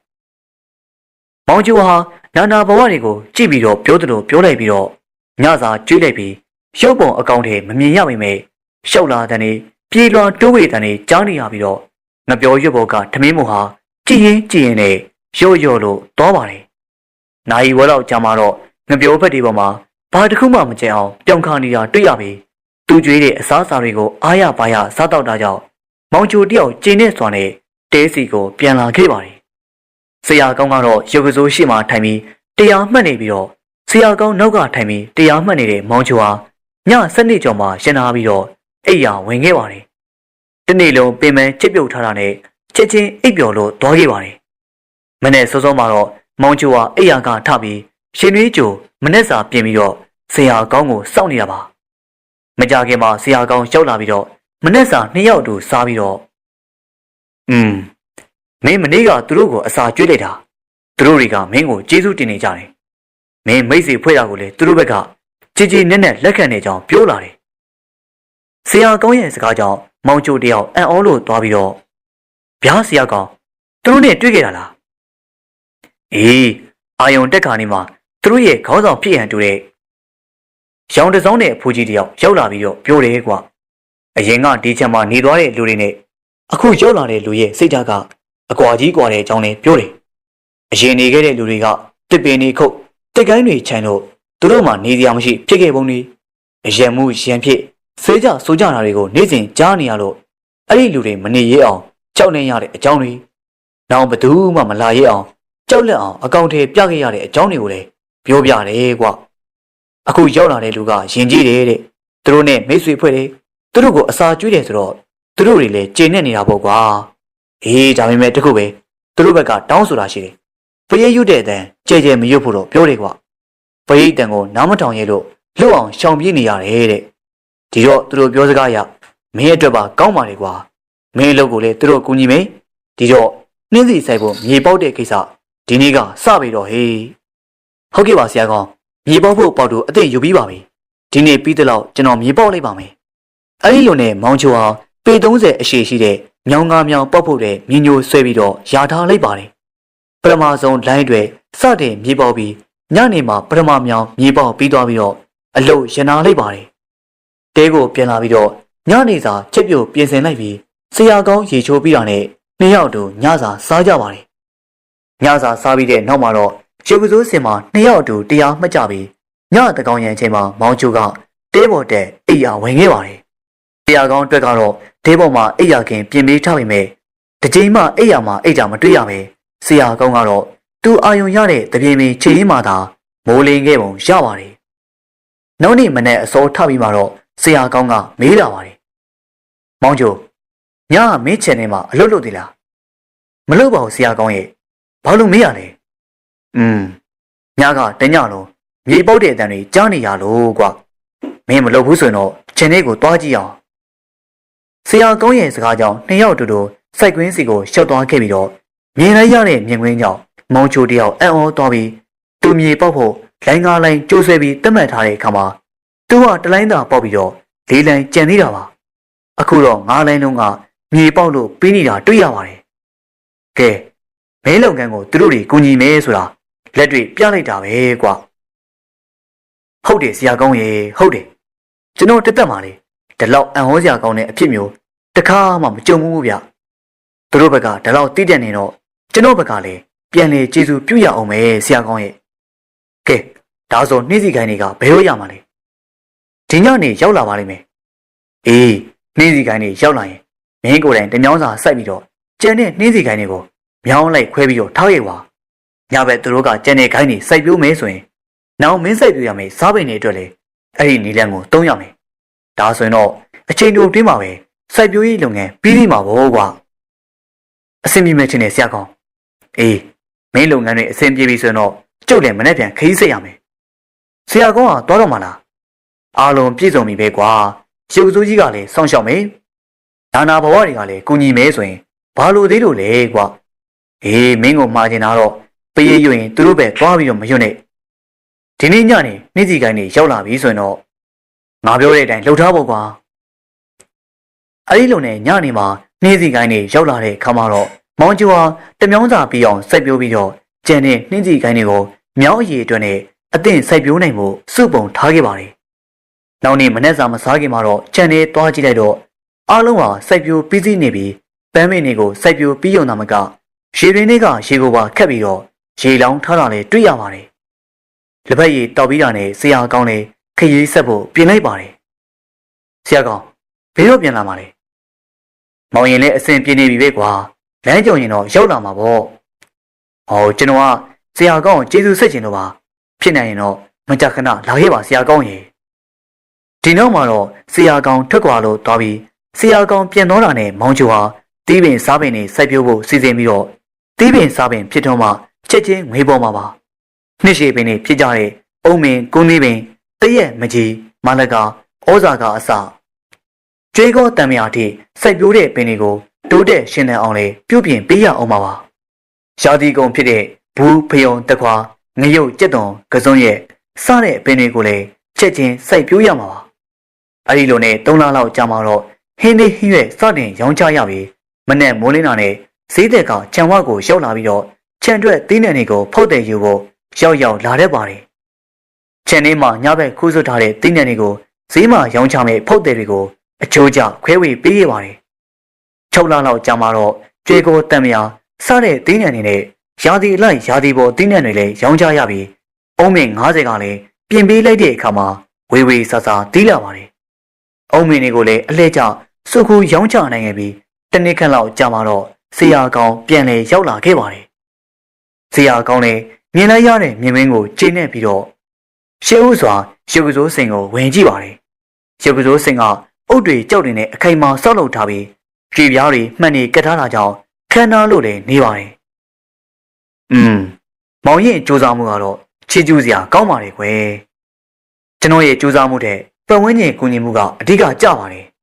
။မောင်ကျူဟာနာနာဘဝတွေကိုကြည့်ပြီးတော့ပြောသလိုပြောလိုက်ပြီးတော့ညစာကျွေးလိုက်ပြီးရုပ်ပုံအကောင့်ထဲမမြင်ရပေမဲ့ရှောက်လာတဲ့နေပြေလွန်တိုးဝေတဲ့နေကြားနေရပြီးတော့ ငပြောရွတ်ဘောကထမင်းမဟာကြည်ရင်ကြည်ရင်နဲ့ရော့ရော့လို့တောပါတယ်။နိုင်ဝဲလောက်ကြာမှတော့ငပြောဖက်ဒီပေါ်မှာဘာတစ်ခုမှမကျန်အောင်ပြောင်းခါနေတာတွေ့ရပြီ။သူကြွေးတဲ့အစားအစာတွေကိုအားရပါရစားတော့တာကြောင့်မောင်ချိုတယောက်ကျင်းနေစွာနဲ့တဲစီကိုပြန်လာခဲ့ပါတယ်။ဆရာကောင်းကတော့ရုပ်ကစိုးရှိမှထိုင်ပြီးတရားမှတ်နေပြီးတော့ဆရာကောင်းနောက်ကထိုင်ပြီးတရားမှတ်နေတဲ့မောင်ချိုဟာညစနစ်ကျော်မှာရှင်းနာပြီးတော့အိယာဝင်ခဲ့ပါတယ်။ တနေ့လုံးပင်ပန်းချစ်ပြုတ်ထားတာနဲ့ချက်ချင်းအိပ်ပျော်လို့သွားခဲ့ပါတယ်။မနေ့စောစောမှာတော့မောင်ချိုဟာအိယာကထပြီးရှင်ရွေးကြိုမနေ့စာပြင်ပြီးတော့ဆရာကောင်းကိုစောင့်နေတာပါ။မကြခင်မှာဆရာကောင်းရောက်လာပြီးတော့မနေ့စာနှစ်ယောက်တူစားပြီးတော့อืมမင်းမနေ့ကသူတို့ကိုအစာကျွေးလိုက်တာသူတို့တွေကမင်းကိုကျေးဇူးတင်နေကြတယ်။မင်းမိတ်ဆွေဖွဲ့ရကိုလေသူတို့ဘက်ကကြည်ကြည်နက်နက်လက်ခံနေကြောင်းပြောလာတယ်။ဆရာကောင်းရဲ့စကားကြောင့် မောင်ချိုတယောက်အံ့ဩလို့သွားပြီးတော့ဗျာဆရာကောင်းသူတို့နဲ့တွေ့ခဲ့တာလား။အေးအာယုံတက်ခါနေမှာသူတို့ရဲ့ခေါင်းဆောင်ဖြစ်ရန်တူတဲ့ရောင်တစောင်းနဲ့အဖိုးကြီးတယောက်ရောက်လာပြီးတော့ပြောတယ်ကွာ။အရင်ကဒီချက်မှာနေသွားတဲ့လူတွေနဲ့အခုရောက်လာတဲ့လူရဲ့စိတ်ဓာတ်ကအကွာကြီးကွာတဲ့အကြောင်းလေးပြောတယ်။အရင်နေခဲ့တဲ့လူတွေကတစ်ပင်နေခုတ်တက်ကိုင်းတွေခြံလို့သူတို့မှနေစရာမရှိဖြစ်ခဲ့ပုံတွေအယံမှုရံဖြစ် ဆေးကြဆိုကြတာတွေကိုနေ့စဉ်ကြားနေရလို့အဲ့ဒီလူတွေမနေရဲအောင်ကြောက်နေရတဲ့အကြောင်းတွေနောက်ဘသူမှမလာရဲအောင်ကြောက်လက်အောင်အကောင့်ထဲပြခဲ့ရတဲ့အကြောင်းတွေကိုလည်းပြောပြတယ်ကွာအခုရောက်လာတဲ့လူကယဉ်ကျေးတယ်တဲ့သူတို့နဲ့မိတ်ဆွေဖွဲ့တယ်သူတို့ကိုအစာကျွေးတယ်ဆိုတော့သူတို့တွေလည်းကျေနပ်နေတာပေါ့ကွာအေးဒါပေမဲ့တခုပဲသူတို့ဘက်ကတောင်းဆိုတာရှိတယ်ပရိတ်ရွတ်တဲ့အတန်ကြဲကြဲမရွတ်ဖို့တော့ပြောတယ်ကွာပရိတ်တန်ကိုနားမထောင်ရဲလို့လွတ်အောင်ရှောင်ပြေးနေရတယ်တဲ့ ဒီတော့သူတို့ပြောစကားအရမင်းအတွက်ပါကောင်းပါလေကွာမင်းအလုပ်ကိုလည်းသူတို့ကူညီမယ်ဒီတော့နှင်းစီဆိုင်ဖို့မြေပေါက်တဲ့ကိစ္စဒီနေ့ကစပြီတော့ဟေးဟုတ်ကဲ့ပါဆရာကောင်းမြေပေါက်ဖို့ပေါက်တို့အသိယူပြီးပါပြီဒီနေ့ပြီးတဲ့လောက်ကျွန်တော်မြေပေါက်လိုက်ပါမယ်အဲဒီလိုနဲ့မောင်ချိုဟာပေ30အရှိရှိတဲ့မြောင်းကားမြောင်းပောက်ဖို့တဲ့မြင်းညိုဆွဲပြီးတော့ယာထားလိုက်ပါတယ်ပထမဆုံးလိုင်းတွေစတင်မြေပေါက်ပြီးညနေမှာပထမမြောင်းမြေပေါက်ပြီးသွားပြီးတော့အလုတ်ရနာလိုက်ပါတယ် တဲကိုပြန်လာပြီးတော့ညနေစာချက်ပြုတ်ပြင်ဆင်လိုက်ပြီးဆရာကောင်းရေချိုးပြီးတာနဲ့နှစ်ယောက်တို့ညစာစားကြပါတယ်ညစာစားပြီးတဲ့နောက်မှာတော့ရုပ်ကစိုးစင်မှာနှစ်ယောက်တို့တရားမှတ်ကြပြီးညတကောင်ရံချိန်မှာမောင်ချိုကတဲပေါ်တက်အိယာဝင်ခဲ့ပါတယ်ဆရာကောင်းအတွက်ကတော့တဲပေါ်မှာအိယာခင်ပြင်ပေးထားပေမဲ့တစ်ချိန်မှအိယာမှာအိတ်ကြမတွေ့ရပဲဆရာကောင်းကတော့သူအာယုံရတဲ့တပြေမီခြေရင်းမှသာမိုးလင်းခဲ့ပုံရပါတယ်နောက်နေ့မနေ့အစောထပြီးမှတော့ ဆရာကောင်းကမေးလာပါတယ်မောင်ချိုညကမင်းချန်ထဲမှာအလုပ်လုပ်သေးလားမလုပ်ပါဘူးဆရာကောင်းရဲ့ဘာလို့မေးရလဲอืมညကတညလုံးမြေပုတ်တဲ့အတန်တွေကြားနေရလို့ကွာမင်းမလုပ်ဘူးဆိုရင်တော့ခြံထဲကိုတွားကြည့်အောင်ဆရာကောင်းရဲ့စကားကြောင့်နှစ်ယောက်တူတူစိုက်ကွင်းစီကိုရှောက်သွားခဲ့ပြီးတော့မြင်လိုက်ရတဲ့မြင်ကွင်းကြောင့်မောင်ချိုတယောက်အံ့ဩသွားပြီးသူမြေပေါက်ဖို့လိုင်းကားလိုင်းကျိုးဆွဲပြီးတက်မှတ်ထားတဲ့အခါမှာ သူကတလိုင်းသာပေါက်ပြီးတော့လေးလိုင်းကြံသေးတာပါအခုတော့ငါးလိုင်းလုံးကမြေပေါက်လို့ပြီးနေတာတွေ့ရပါတယ်ကဲမဲလုံကန်ကိုသူတို့တွေကူညီမယ်ဆိုတာလက်တွေပြလိုက်တာပဲကွာဟုတ်တယ်ဆရာကောင်းရေဟုတ်တယ်ကျွန်တော်တက်တက်ပါလေဒီလောက်အံ့ဟောစရာကောင်းတဲ့အဖြစ်မျိုးတခါမှမကြုံဘူးဗျသူတို့ဘက်ကဒီလောက်တည်တယ်နေတော့ကျွန်တော်ဘက်ကလည်းပြန်လေကျေးဇူးပြုရအောင်ပဲဆရာကောင်းရဲ့ကဲဒါဆိုနှိစည်းခိုင်းတွေကဘယ်လိုရမှာလဲ ဒီညနေရောက်လာပါလိမ့်မယ်အေးနှိစည်းခိုင်းတွေရောက်လာရင်မင်းကိုယ်တိုင်တမြောင်းစာစိုက်ပြီးတော့ကျန်တဲ့နှိစည်းခိုင်းတွေကိုမြောင်းလိုက်ခွဲပြီးတော့ထောက်ရိုက်ပါညဘက်သူတို့ကကျန်တဲ့ခိုင်းတွေစိုက်ပြိုးမယ်ဆိုရင်နောက်မင်းစိုက်ပြိုးရမယ်စားပင်တွေအတွက်လေအဲ့ဒီနီလန်ကိုတုံးရမယ်ဒါဆိုရင်တော့အချိန်တိုအတွင်းမှာပဲစိုက်ပြိုးရေးလုပ်ငန်းပြီးပြီးမှာပေါ့ကွာအဆင်ပြေမဲ့ချင်းနဲ့ဆရာကောင်းအေးမင်းလုပ်ငန်းတွေအဆင်ပြေပြီဆိုရင်တော့ကျုပ်လည်းမနေ့ပြန်ခရီးဆက်ရမယ်ဆရာကောင်းကသွားတော့မှလား အားလုံးပြည့်စုံပြီပဲကွာရုပ်စိုးကြီးကလည်းစောင့်ရှောက်မယ်ဒါနာဘဝတွေကလည်းကူညီမယ်ဆိုရင်ဘာလို့သေးလို့လဲကွာအေးမင်းကိုမှားချင်တာတော့ပေးရရွရင်သူတို့ပဲသွားပြီးတော့မရွတ်နဲ့ဒီနေ့ညနေနေ့စီကိုင်းနေရောက်လာပြီဆိုရင်တော့ငါပြောတဲ့အတိုင်းလှုပ်ထားဖို့ကွာအဲ့ဒီလိုနဲ့ညနေမှာနေ့စီကိုင်းနေရောက်လာတဲ့ခါမှာတော့မောင်ကျော်ဟာတမြောင်းစာပြီးအောင်စိုက်ပျိုးပြီးတော့ကျန်တဲ့နှင်းစီကိုင်းတွေကိုမြောင်းအရီအတွက်နဲ့အသင့်စိုက်ပျိုးနိုင်မှုစုပုံထားခဲ့ပါတယ်။ နောက်နေ့မနေ့စာမစားခင်မှာတော့ကျန်တဲ့သွားကြည့်လိုက်တော့အားလုံးဟာစိုက်ပျိုးပြီးစီးနေပြီးပန်းမင်းတွေကိုစိုက်ပျိုးပြီးုံသာမကရေပင်တွေကရေကိုပါခတ်ပြီးတော့ရေလောင်းထားတာလည်းတွေ့ရပါတယ်။လက်ဖက်ရည်တောက်ပြီးတာနဲ့ဆရာကောင်းလည်းခရီးဆက်ဖို့ပြင်လိုက်ပါတယ်။ဆရာကောင်းဘယ်တော့ပြန်လာမှာလဲ။မောင်ရင်လည်းအဆင်ပြေနေပြီပဲကွာ။လမ်းကြုံရင်တော့ရောက်လာမှာပေါ့။ဟောကျွန်တော်ကဆရာကောင်းကိုကျေးဇူးဆက်ချင်တော့ပါ။ဖြစ်နိုင်ရင်တော့မကြခဏလာခဲ့ပါဆရာကောင်းရေ။ ဒီနောက်မှာတော့ဆရာကောင်းထွက်ခွာလို့သွားပြီးဆရာကောင်းပြန်တော့တာနဲ့မောင်ချိုဟာတီးပင်စားပင်တွေစိုက်ပျိုးဖို့စီစဉ်ပြီးတော့တီးပင်စားပင်ဖြစ်တော့မှချက်ချင်းငွေပေါ်မှာပါနှစ်ရှည်ပင်တွေဖြစ်ကြတဲ့အုံမင်ကုန်းသီးပင်တရက်မကြီးမလကဩဇာကအစကျွေးကောတံမြာထိစိုက်ပျိုးတဲ့ပင်တွေကိုတိုးတက်ရှင်သန်အောင်လေပြုပြင်ပေးရအောင်ပါပါရာသီကုန်ဖြစ်တဲ့ဘူးဖယုံတခွာငရုတ်ကြက်သွန်ကစုံရဲ့စတဲ့ပင်တွေကိုလည်းချက်ချင်းစိုက်ပျိုးရမှာပါ အဲဒီလိုနဲ့၃လလောက်ကြာမှတော့ဟင်းသေးဟင်းရွက်စတင်ရောင်းချရပြီးမနဲ့မိုးလင်းတာနဲ့ဈေးတဲ့ကခြံဝကိုရောက်လာပြီးတော့ခြံတွက်သီးနှံတွေကိုဖုတ်တယ်ယူဖို့ရောက်ရောက်လာတတ်ပါတယ်။ခြံထဲမှာညဘက်ခူးဆွထားတဲ့သီးနှံတွေကိုဈေးမှာရောင်းချမဲ့ဖုတ်တယ်တွေကိုအချိုးကျခွဲဝေပေးရပါတယ်။6လလောက်ကြာမှတော့ကျွေကိုတံမြာစတဲ့သီးနှံတွေနဲ့ရာသီအလိုက်ရာသီပေါ်သီးနှံတွေလည်းရောင်းချရပြီးအုံးမင်90ကလည်းပြင်ပေးလိုက်တဲ့အခါမှာဝေဝေဆာဆာတီးလာပါတယ်။ အုံးမင်တွေကိုလည်းအလှည့်ကျစုခုရောင်းချနိုင်ခဲ့ပြီးတနည်းခန့်လောက်ကြာမှတော့ဆရာကောင်းပြန်လေရောက်လာခဲ့ပါတယ်။ဆရာကောင်းလည်းမြင်လိုက်ရတဲ့မြင်မင်းကိုချိန်နဲ့ပြီးတော့ရှေးဥစွာရုပ်ကစိုးစင်ကိုဝင်ကြည့်ပါတယ်။ရုပ်ကစိုးစင်ကအုတ်တွေကြောက်တွေနဲ့အခိုင်အမာဆောက်လုပ်ထားပြီးကြည်ပြားတွေမှန်နေကတ်ထားတာကြောင့်ခန်းနာလို့လည်းနေပါတယ်။อืมမောင်ရင်စူးစမ်းမှုကတော့ချီကျူးစရာကောင်းပါတယ်ကွယ်။ကျွန်တော်ရဲ့စူးစမ်းမှုတဲ့ ပတ်ဝန်းကျင်ကူညီမှုကအဓိကကြပါတယ်။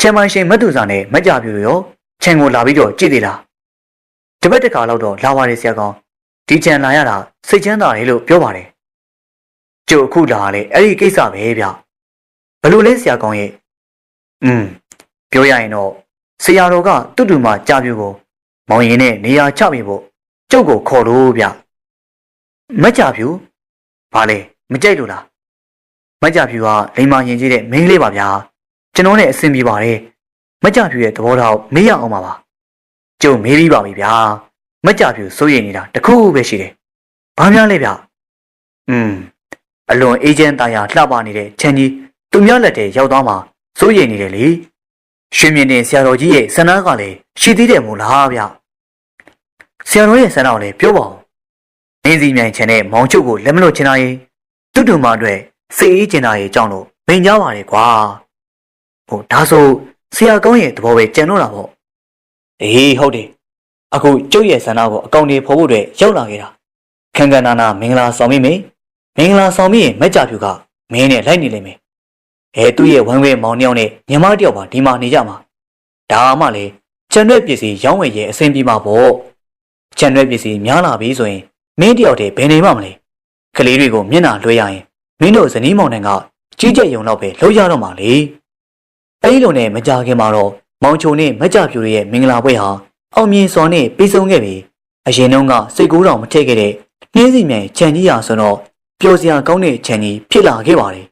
ချမ်မိုင်ရှင်မတ်သူစာနဲ့မကြပြူရောခြံကိုလာပြီးတော့ကြည့်သေးလားတပတ်တခါလောက်တော့လာပါတယ်ဆရာကောင်ဒီခြံလာရတာစိတ်ချမ်းသာတယ်လို့ပြောပါတယ်ကျုပ်အခုလာလေအဲ့ဒီကိစ္စပဲဗျဘလို့လဲဆရာကောင်ရဲ့อืมပြောရရင်တော့ဆရာတော်ကတူတူမှကြာပြူကိုမောင်ရင်နဲ့နေရာချပြီဖို့ကျုပ်ကိုခေါ်လို့ဗျမကြပြူဘာလဲမကြိုက်လို့လား မကြပြူကလိမ္မာရင်ကြီးတဲ့မင်းကလေးပါဗျာကျွန်တော်နဲ့အဆင်ပြေပါတယ်မကြပြူရဲ့သဘောထားကိုမေးရအောင်ပါပါကျုပ်မေးပြီးပါပြီဗျာမကြပြူစိုးရိမ်နေတာတခုပဲရှိတယ်ဘာများလဲဗျอืมအလွန်အေဂျင့်သားရလှပနေတဲ့ချန်ကြီးသူများလက်ထဲရောက်သွားမှစိုးရိမ်နေတယ်လေရွှေမြင့်တင်ဆရာတော်ကြီးရဲ့ဆန္ဒကလည်းရှိသေးတယ်မို့လားဗျဆရာတော်ရဲ့ဆန္ဒကိုလည်းပြောပါဦးနင်းစီမြိုင်ချန်တဲ့မောင်ချုပ်ကိုလက်မလွတ်ချင်တာရင်တူတူမအတွက် စိတ်အေးချင်တာရဲ့အကြောင်းလို့မိန်ကြပါလေကွာဟိုဒါဆိုဆရာကောင်းရဲ့သဘောပဲကြံတော့တာပေါ့အေးဟုတ်တယ်အခုကျုပ်ရဲ့ဆန္ဒကိုအကောင့်တွေဖော်ဖို့အတွက်ရောက်လာခဲ့တာခန်းခန်းနာနာမင်္ဂလာဆောင်မိမယ်မင်္ဂလာဆောင်ပြီးရင်မက်ကြဖြူကမင်းနဲ့လိုက်နေလိမ့်မယ်အဲသူ့ရဲ့ဝမ်းဝဲမောင်နှယောက်နဲ့ညီမတယောက်ပါဒီမှာနေကြမှာဒါမှလေချန်ရွက်ပစ္စည်းရောင်းဝယ်ရဲ့အဆင်ပြေမှာပေါ့ချန်ရွက်ပစ္စည်းများလာပြီဆိုရင်မင်းတယောက်တည်းဘယ်နေမှမလဲကလေးတွေကိုမျက်နှာလွှဲရရင် မင်းတို့ဇနီးမောင်နှံကကြီးကြပ်ရုံတော့ပဲလှုပ်ရတော့မှာလေအဲဒီလိုနဲ့မကြခင်မှာတော့မောင်ချုံနဲ့မကြဖြူရဲ့မင်္ဂလာပွဲဟာအောင်မြင်စွာနဲ့ပြီးဆုံးခဲ့ပြီအရင်တုန်းကစိတ်ကူးတော်မထည့်ခဲ့တဲ့နှင်းစီမြိုင်ခြံကြီးရာဆိုတော့ပျော်စရာကောင်းတဲ့ခြံကြီးဖြစ်လာခဲ့ပါတယ်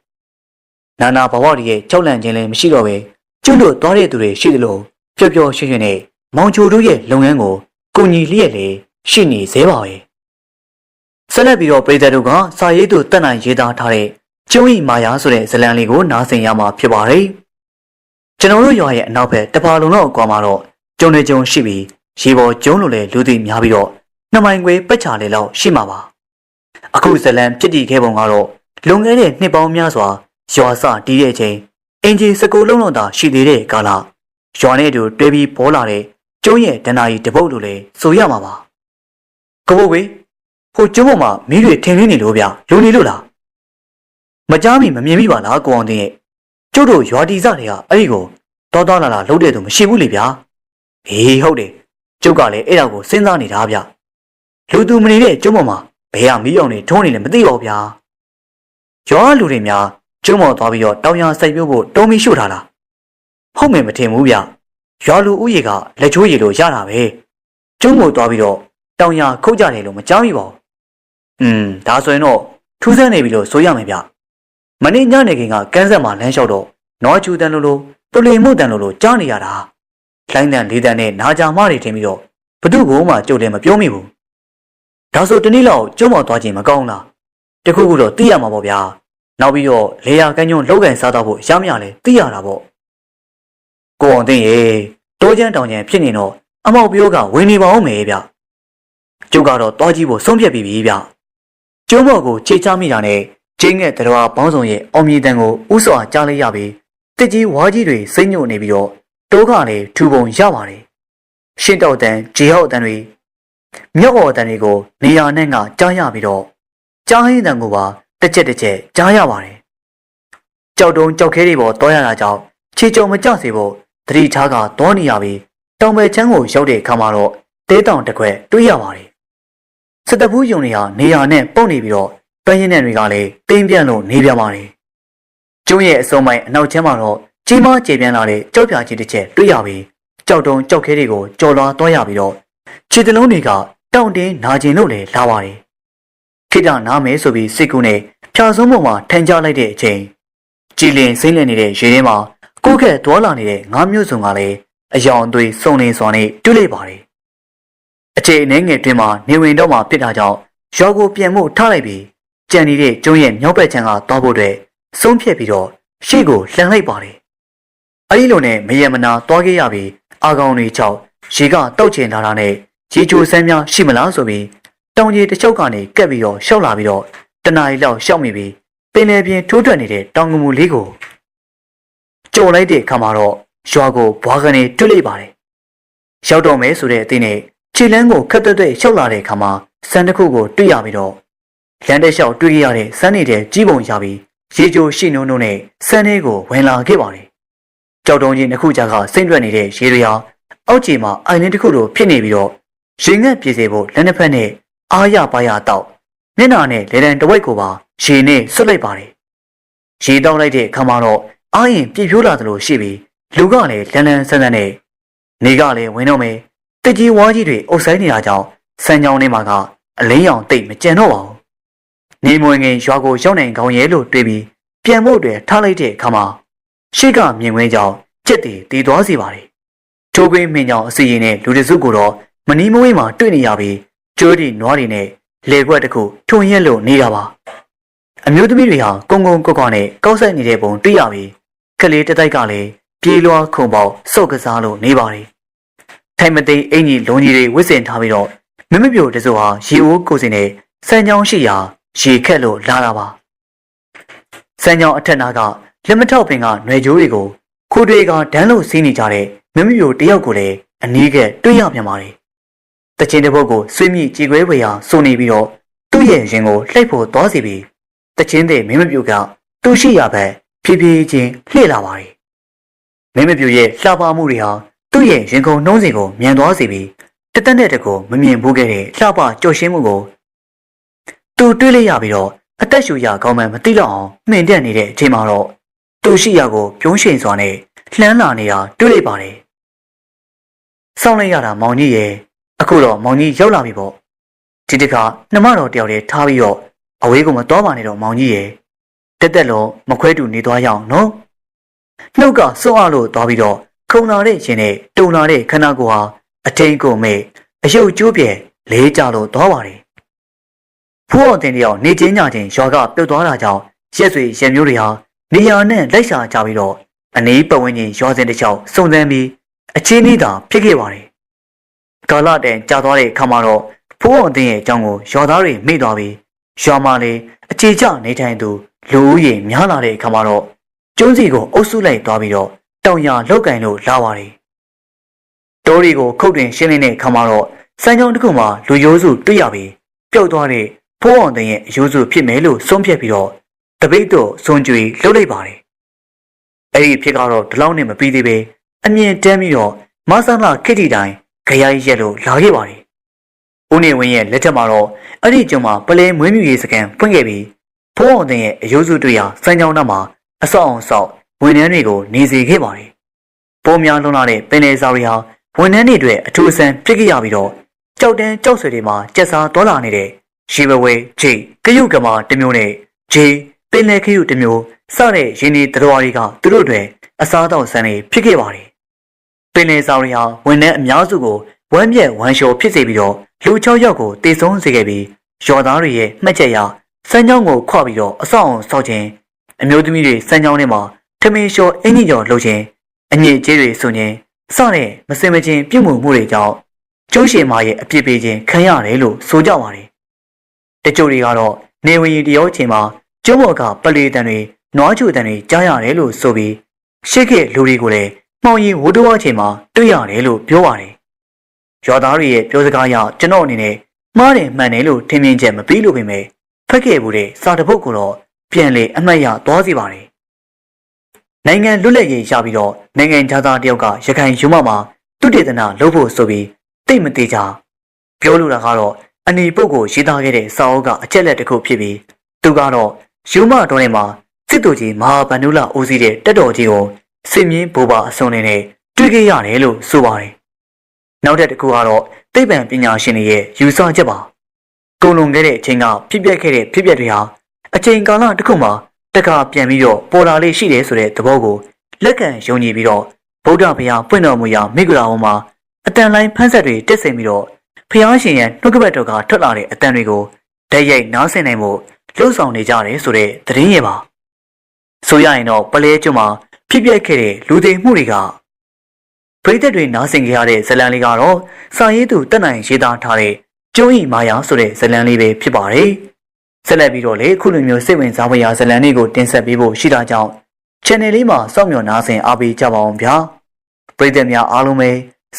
နာနာဘဝတည်းရဲ့ကြောက်လန့်ခြင်းလည်းမရှိတော့ပဲကျွတ်လို့သွားတဲ့သူတွေရှိသလိုပျော်ပျော်ရွှင်ရွှင်နဲ့မောင်ချိုတို့ရဲ့လုပ်ငန်းကိုကိုညီလျက်လေရှိနေသေးပါရဲ့ ဆက်လက်ပြီးတော့ပြည်သက်တို့ကစာရေးသူတက်နိုင်ရေးသားထားတဲ့ကျုံဤမာယာဆိုတဲ့ဇာတ်လမ်းလေးကိုနားဆင်ရမှာဖြစ်ပါတယ်ကျွန်တော်တို့ရွာရဲ့အနောက်ဘက်တပါလုံးတော့ကွာမှာတော့ကျုံနေကျုံရှိပြီးရေပေါ်ကျုံလို့လေလူသိများပြီးတော့နှစ်မိုင်ခွဲပက်ချာလေလောက်ရှိမှာပါအခုဇလံပြစ်တီခဲ့ပုံကတော့လွန်ခဲ့တဲ့နှစ်ပေါင်းများစွာရွာစတီးတဲ့အချိန်အင်ဂျီစကူလုံးလုံးသာရှိသေးတဲ့ကာလရွာနဲ့တူတွဲပြီးပေါ်လာတဲ့ကျုံးရဲ့ဒဏ္ဍာရီတပုတ်လိုလေဆိုရမှာပါကဘိုးကွေ ဟိုကျုံးပေါ်မှာမီးတွေထင်နေနေလို့ဗျလူနေလို့လားမကြားမိမမြင်မိပါလားကိုအောင်တင်ရဲ့ကျုပ်တို့ရွာတီစတွေကအဲ့ဒီကိုတောတောလာလာလှုပ်တဲ့သူမရှိဘူးလေဗျာအေးဟုတ်တယ်ကျုပ်ကလည်းအဲ့ဒါကိုစဉ်းစားနေတာဗျလူသူမနေတဲ့ကျုံးပေါ်မှာဘယ်ဟာမီးအောင်နေထုံးနေလဲမသိပါဘူးဗျာရွာလူတွေများကျုံးပေါ်သွားပြီးတော့တောင်ရစိုက်ပြိုးဖို့တုံးပြီးရှို့ထားတာဟုတ်မယ်မထင်ဘူးဗျရွာလူဦးရေကလက်ချိုးရည်လို့ရတာပဲကျုံးပေါ်သွားပြီးတော့တောင်ရခုတ်ကြတယ်လို့မကြောက်မိပါဘူး อืมဒါဆိုရင်တော့ထူးဆန်းနေပြီလို့ဆိုရမယ်ဗျမနေ့ညနေခင်းကကန်းဆက်မှာလမ်းလျှောက်တော့နွားချူတန်လိုလိုတူလီမှုတန်လိုလိုကြားနေရတာလိုင်းတန်လေးတန်နဲ့နာကြမတွေထင်ပြီးတော့ဘသူ့ကိုမှကြုတ်တယ်မပြောမိဘူးဒါဆိုတနေ့လောက်ကျုံမော်သွားခြင်းမကောင်းလားတခုခုတော့သိရမှာပေါ့ဗျာနောက်ပြီးတော့လေယာကန်းညွန့်လောက်ကန်စားတော့ဖို့ရမရလဲသိရတာပေါ့ကိုအောင်သိရင်တိုးချမ်းတောင်ချမ်းဖြစ်နေတော့အမောက်ပြိုးကဝင်နေပါအောင်မယ်ဗျကျုပ်ကတော့တွားကြည့်ဖို့ဆုံးဖြတ်ပြီးပြီဗျ ကျုံမော်ကိုခြေချမိတာနဲ့ချင်းငဲ့တရားပေါင်းစုံရဲ့အောင်မြင်တန်ကိုဥစွာကြားလိုက်ရပြီးတစ်ကြီးဝါကြီးတွေစိမ့်ညွတ်နေပြီးတော့တိုးကလည်းထူပုံရပါတယ်ရှင်းတော့တန်ဂျီဟော့တန်တွေမြောက်ော်တန်တွေကိုနေရာနဲ့ကကြားရပြီးတော့ကြားဟင်းတန်ကိုပါတစ်ချက်တစ်ချက်ကြားရပါတယ်ကြောက်တုံးကြောက်ခဲတွေပေါ်တောရတာကြောင့်ခြေကြုံမကြစေဖို့သတိထားကတောနေရပြီးတောင်ပဲချမ်းကိုရောက်တဲ့အခါမှာတော့တဲတောင်တစ်ခွက်တွေ့ရပါတယ် စတပူးယုံတွေဟာနေရာနဲ့ပုတ်နေပြီးတော့ပန်းရင်းနယ်တွေကလည်းတင်းပြန့်လို့နေပြန်ပါတယ်ကျုံးရဲ့အစုံပိုင်းအနောက်ချမ်းမှာတော့ကြီးမားကျေပြန့်လာတဲ့ကြောက်ပြာကြီးတစ်ချက်တွေ့ရပြီးကြောက်တုံးကြောက်ခဲတွေကိုကြော်လွားသွားရပြီးတော့ခြေတလုံးတွေကတောင့်တင်းနာကျင်လို့လည်းလာပါတယ်ခိတနားမယ်ဆိုပြီးစိတ်ကူးနဲ့ဖြာဆုံးပေါ်မှာထိုင်ကြလိုက်တဲ့အချိန်ကြည်လင်စိမ့်လည်နေတဲ့ရေထဲမှာကိုယ့်ခက်သွားလာနေတဲ့ငါးမျိုးစုံကလည်းအယောင်အသွေးစုံနေစွာနဲ့တွေ့လိုက်ပါတယ် အချိန်အနေငယ်တွင်မှာနေဝင်တော့မှဖြစ်တာကြောင့်ရောကိုပြန်မှုထားလိုက်ပြီးကြံနေတဲ့ကျုံးရဲ့မြောက်ဘက်ခြမ်းကသွားဖို့အတွက်ဆုံးဖြတ်ပြီးတော့ရှေ့ကိုလှန်လိုက်ပါတယ်အဲဒီလိုနဲ့မယမနာသွားခဲ့ရပြီးအာကောင်တွေချောက်ရေကတောက်ချင်လာတာနဲ့ရေချိုဆန်းများရှိမလားဆိုပြီးတောင်ကြီးတစ်ချုပ်ကနေကက်ပြီးတော့ရှောက်လာပြီးတော့တနားရီလောက်ရှောက်မိပြီးပင်လယ်ပြင်ထိုးထွက်နေတဲ့တောင်ကမူလေးကိုကြုံလိုက်တဲ့အခါမှာတော့ရွာကိုဘွားကနေတွေ့လိုက်ပါတယ်ရောက်တော့မယ်ဆိုတဲ့အသိနဲ့ ခြေလန်းကိုခက်တွတ်တွတ်ရှောက်လာတဲ့အခါမှာစံတစ်ခုကိုတွေ့ရပြီးတော့လမ်းတစ်လျှောက်တွေ့ရတဲ့စမ်းနေတဲ့ကြီးပုံရပြီးရေချိုရှိနှုံနှုံနဲ့စမ်းလေးကိုဝင်လာခဲ့ပါတယ်ကြောက်တုံးကြီးတစ်ခုကြာကစိမ့်တွက်နေတဲ့ရေတွေဟာအောက်ခြေမှာအိုင်လင်းတစ်ခုလိုဖြစ်နေပြီးတော့ရင်ငတ်ပြေစေဖို့လက်နှစ်ဖက်နဲ့အားရပါရတော့မျက်နှာနဲ့လေတံတဝိုက်ကိုပါရေနဲ့ဆွတ်လိုက်ပါတယ်ရေတောက်လိုက်တဲ့အခါမှာတော့အားရင်ပြည့်ဖြိုးလာသလိုရှိပြီးလူကလည်းလန်းလန်းဆန်းဆန်းနဲ့နေကလည်းဝင်တော့မယ် တကြီးဝါကြီးတွေအုပ်ဆိုင်နေတာကြောင့်စံကြောင်းထဲမှာကအလင်းရောင်တိတ်မကြံတော့ပါဘူးနေမွေငင်ရွာကိုရောက်နိုင်ကောင်းရဲ့လို့တွေးပြီးပြန်ဖို့အတွက်ထားလိုက်တဲ့အခါမှာရှေ့ကမြင်ကွင်းကြောင့်ကြက်တည်တည်သွားစီပါတယ်ထိုးကွင်းမင်းကြောင့်အစီရင်နဲ့လူတစုကိုတော့မနီးမဝေးမှာတွေ့နေရပြီးကျိုးဒီနွားတွေနဲ့လေခွက်တစ်ခုထွန်ရက်လို့နေတာပါအမျိုးသမီးတွေဟာကုန်းကုန်းကွက်ကွက်နဲ့ကောက်ဆက်နေတဲ့ပုံတွေ့ရပြီးကလေးတစ်တိုက်ကလည်းပြေးလွှားခုံပေါက်စုပ်ကစားလို့နေပါတယ် ထိုင်မသိမ်းအင်ကြီးလုံးကြီးတွေဝစ်စင်ထားပြီးတော့မမပြိုတစုဟာရေအိုးကိုစင်နဲ့စံချောင်းရှိရာရေခက်လို့လာတာပါစံချောင်းအထက်နာကလက်မထောက်ပင်ကຫນွယ်ကြိုးတွေကိုခိုးတွေကဒန်းလို့စီးနေကြတဲ့မမပြိုတယောက်ကိုလည်းအနီးကတွေ့ရပြန်ပါတယ်တချင်တစ်ပုတ်ကိုဆွေးမြင့်ကြည်ခွဲဝေရာစုံနေပြီးတော့သူ့ရဲ့ရင်ကိုလှိပ်ဖို့သွားစီပြီးတချင်းတဲ့မင်းမပြူကသူ့ရှိရဘက်ဖြည်းဖြည်းချင်းလှည့်လာပါတယ်မင်းမပြူရဲ့လှပမှုတွေဟာ သူ့ရဲ့ရင်ကုန်နှုံးစီကိုမြန်သွားစေပြီးတသက်နဲ့တကူမမြင်ဘူးခဲ့တဲ့လှပကြော်ရှင်းမှုကိုသူတွေးလိုက်ရပြီးတော့အသက်ရှူရကောင်းမှမသိတော့အောင်မှင်တက်နေတဲ့အချိန်မှာတော့သူ့ရှိရကိုပြုံးရှင်စွာနဲ့လှမ်းလာနေတာတွေ့လိုက်ပါတယ်စောင့်လိုက်ရတာမောင်ကြီးရဲ့အခုတော့မောင်ကြီးရောက်လာပြီပေါ့ဒီတစ်ခါနှမတော်တယောက်တည်းထားပြီးတော့အဝေးကမတော်ပါနဲ့တော့မောင်ကြီးရဲ့တက်တက်လုံးမခွဲတူနေသွားရအောင်နော်နှုတ်ကစွန့်အားလို့သွားပြီးတော့ ခုံလာတဲ့ရှင်နဲ့တုံလာတဲ့ခန္ဓာကိုယ်ဟာအထိန်ကုန်မဲ့အယုတ်ကျိုးပြဲလေးကြလို့သွားပါတယ်ဖိုးအောင်တင်တယောက်နေချင်းညချင်းရွာကပြုတ်သွားတာကြောင့်ရက်ဆွေရံမျိုးတွေဟာနေရာနဲ့လိုက်ရှာကြပြီးတော့အနီးပတ်ဝန်းကျင်ရွာစဉ်တစ်လျှောက်စုံစမ်းပြီးအချင်းဤသာဖြစ်ခဲ့ပါတယ်ကာလတန်ကြာသွားတဲ့အခါမှာတော့ဖိုးအောင်တင်ရဲ့အကြောင်းကိုရွာသားတွေမေ့သွားပြီးရွာမှာလေအခြေကျနေထိုင်သူလူဦးရေများလာတဲ့အခါမှာတော့ကျုံးစီကိုအုပ်စုလိုက်သွားပြီးတော့ တောင်ရလောက်ကင်လို့လာပါတယ်တိုးရီကိုခုတ်တွင်ရှင်းနေတဲ့အခါမှာတော့စံကြောင်းတစ်ခုမှာလူရိုးစုတွေ့ရပြီးပျောက်သွားတဲ့ဖိုးအောင်တင်ရဲ့အရိုးစုဖြစ်မယ်လို့ဆုံးဖြတ်ပြီးတော့တပိတ်တော့စွန်ကြွေလှုပ်လိုက်ပါတယ်အဲ့ဒီဖြစ်ကတော့ဒီလောက်နဲ့မပြီးသေးပဲအမြင်တမ်းပြီးတော့မဆန်းလာခစ်တီတိုင်းခရိုင်ရက်လို့လာခဲ့ပါတယ်ဦးနေဝင်းရဲ့လက်ထက်မှာတော့အဲ့ဒီကျုံမှာပလဲမွေးမြူရေးစကန်ဖွင့်ခဲ့ပြီးဖုံးအောင်တင်ရဲ့အယုစုတွေ့ရာစံကြောင်းနောက်မှာအဆောက်အောင်ဆောက် ဝန်ထမ်းတွေကိုနေစေခဲ့ပါတယ်။ပုံများလွန်လာတဲ့ပင်လယ်စာတွေဟာဝန်ထမ်းတွေအတွက်အထူးအဆန်းဖြစ်ခဲ့ရပြီးတော့ကြောက်တန်းကြောက်ဆွေတွေမှာကျက်စားတော်လာနေတဲ့ရေဘဝဲဂျေကယုတ်ကမာတစ်မျိုးနဲ့ဂျေပင်လယ်ခရုတစ်မျိုးစတဲ့ရင်းနေတော်တွေကသူတို့တွေအစားအသောက်ဆန်းတွေဖြစ်ခဲ့ပါတယ်။ပင်လယ်စာတွေဟာဝန်ထမ်းအများစုကိုဝမ်းပြက်ဝမ်းလျှော်ဖြစ်စေပြီးတော့လူ6ယောက်ကိုတေဆုံးစေခဲ့ပြီးရော်သားတွေရဲ့မှတ်ချက်အရစမ်းချောင်းကိုခွပြီးတော့အဆောက်အုံဆောက်ခြင်းအမျိုးသမီးတွေစမ်းချောင်းထဲမှာ ထမင်းလျှော်အင်ကြီးကျော်လှုပ်ခြင်းအညစ်အကြေးတွေဆိုခြင်းစတဲ့မစင်မချင်းပြုမှုမှုတွေကြောင့်ကျိုးရှင်မရဲ့အပြစ်ပေးခြင်းခံရတယ်လို့ဆိုကြပါတယ်။တချို့တွေကတော့နေဝင်ရီတရောချိန်မှာကျုံးဘော်ကပလေတန်တွေနွားချိုတန်တွေကြားရတယ်လို့ဆိုပြီးရှေ့ခေလူတွေကိုလည်းမှောင်ရီဝိုးတော်အချိန်မှာတွေ့ရတယ်လို့ပြောပါတယ်။ရွာသားတွေရဲ့ပြောစကားအရကျွန်တော်အနေနဲ့မှားတယ်မှန်တယ်လို့ထင်မြင်ချက်မပြီးလို့ပင်ပဲဖက်ခဲ့မှုတဲ့စာတပုတ်ကိုတော့ပြန်လေအမှတ်ရသွားစီပါတယ်။ နိုင်ငံလွတ်လပ်ရေးရပြီးတော့နိုင်ငံသားတယောက်ကရခိုင်ယူမမှာသူတေသနာလုပ်ဖို့ဆိုပြီးတိတ်မသေးကြပြောလိုတာကတော့အနေပုတ်ကိုရေးသားခဲ့တဲ့စာအုပ်ကအချက်လက်တစ်ခုဖြစ်ပြီးသူကတော့ယူမတော်ထဲမှာစစ်တူကြီးမဟာဗန္ဓုလဦးစီးတဲ့တက်တော်ကြီးကိုစစ်မြင်းဘူပါအစုံနေနဲ့တွေ့ခဲ့ရတယ်လို့ဆိုပါတယ်။နောက်တစ်ခုကတော့သိပ္ပံပညာရှင်တွေရဲ့ယူဆချက်ပါကုန်လွန်ခဲ့တဲ့အချိန်ကဖြစ်ပျက်ခဲ့တဲ့ဖြစ်ပျက်တွေဟာအချိန်ကာလတစ်ခုမှာ တခါပြန်ပြီးတော့ပေါ်လာလေးရှိတယ်ဆိုတဲ့သဘောကိုလက်ခံယုံကြည်ပြီးတော့ဗုဒ္ဓဘုရားပွင့်တော်မူရာမိဂရာဝန်မှာအတန်လိုင်းဖန်းဆက်တွေတက်ဆင်ပြီးတော့ဖျားရှင်ရဲ့နှုတ်ကပတ်တော်ကထွက်လာတဲ့အတန်တွေကိုဓာတ်ရိုက်နားဆင်နိုင်မှုလှုပ်ဆောင်နေကြတယ်ဆိုတဲ့သတင်းရပါဆိုရရင်တော့ပလဲကျွန်းမှာဖြစ်ပျက်ခဲ့တဲ့လူသိမှုတွေကပရိသတ်တွေနားဆင်ကြရတဲ့ဇလံလေးကတော့စာရေးသူတက်နိုင်ရေးသားထားတဲ့ကျုံးဤမာယာဆိုတဲ့ဇလံလေးပဲဖြစ်ပါတယ်။ ဆက်လက်ပြီးတော့လေခုလိုမျိုးစိတ်ဝင်စားဖွယ်ရာဇလံလေးကိုတင်ဆက်ပေးဖို့ရှိတာကြောင့် channel လေးမှာစောင့်မျှော်နားဆင်အားပေးကြပါအောင်ဗျာ။ပရိသတ်များအားလုံးပဲ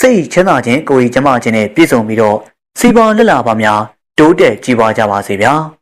စိတ်ချမ်းသာခြင်းကိုယ်ရည်ကျန်းမာခြင်းနဲ့ပြည့်စုံပြီးတော့စီပွားလက်လာပါများတိုးတက်ကြည်ပွားကြပါစေဗျာ။